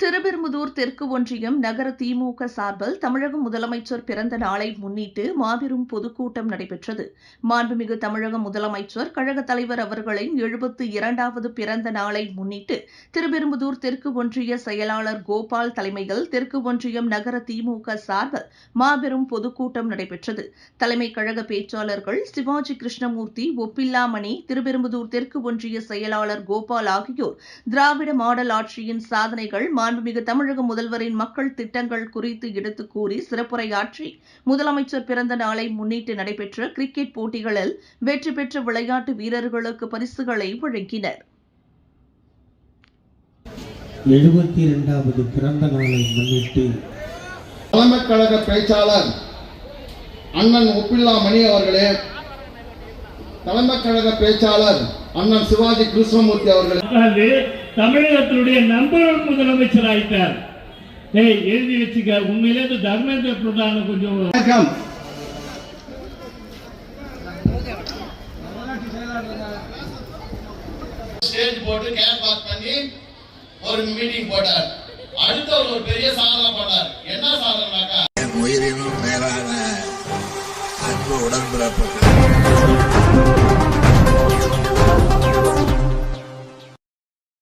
திருபெரும்புதூர் தெற்கு ஒன்றியம் நகர திமுக சார்பில் தமிழக முதலமைச்சர் பிறந்த நாளை முன்னிட்டு மாபெரும் பொதுக்கூட்டம் நடைபெற்றது. மாண்புமிகு தமிழக முதலமைச்சர் கழக தலைவர் அவர்களின் எழுபத்து இரண்டாவது பிறந்த நாளை முன்னிட்டு திருபெரும்புதூர் தெற்கு ஒன்றிய செயலாளர் கோபால் தலைமையில் தெற்கு ஒன்றியம் நகர திமுக சார்பில் மாபெரும் பொதுக்கூட்டம் நடைபெற்றது. தலைமை கழக பேச்சாளர்கள் சிவாஜி கிருஷ்ணமூர்த்தி ஒப்பில்லாமணி திருபெரும்புதூர் தெற்கு ஒன்றிய செயலாளர் கோபால் ஆகியோர் திராவிட மாடல் ஆட்சியின் சாதனைகள் மாண்புமிகு தமிழக முதல்வரின் மக்கள் திட்டங்கள் குறித்து எடுத்துக் கூறி சிறப்புரையாற்றி முதலமைச்சர் பிறந்த நாளை முன்னிட்டு நடைபெற்ற கிரிக்கெட் போட்டிகளில் வெற்றி பெற்ற விளையாட்டு வீரர்களுக்கு பரிசுகளை வழங்கினர். எழுபத்தி இரண்டாவது பிறந்த நாளை முன்னிட்டு தலைமை கழக பேச்சாளர் அண்ணன் ஒப்பில்லா மணி அவர்களே தலைமை கழக பேச்சாளர் அண்ணன் சிவாஜி கிருஷ்ணமூர்த்தி அவர்களே. தமிழகத்தினுடைய நம்பர் ஒன் முதலமைச்சர் ஆயிட்டார் ஏய் எழுதி வச்சுக்க. உண்மையிலே இந்த தர்மேந்திர பிரதான கொஞ்சம் வணக்கம். ஸ்டேஜ் போட்டு கேப் வாக் பண்ணி ஒரு மீட்டிங் போட்டார். அடுத்து அவர் ஒரு பெரிய சாதனை பண்ணார். என்ன சாதனைனாக்கா? என் உயிரினும் மேலான அன்பு உடன்பிறப்பு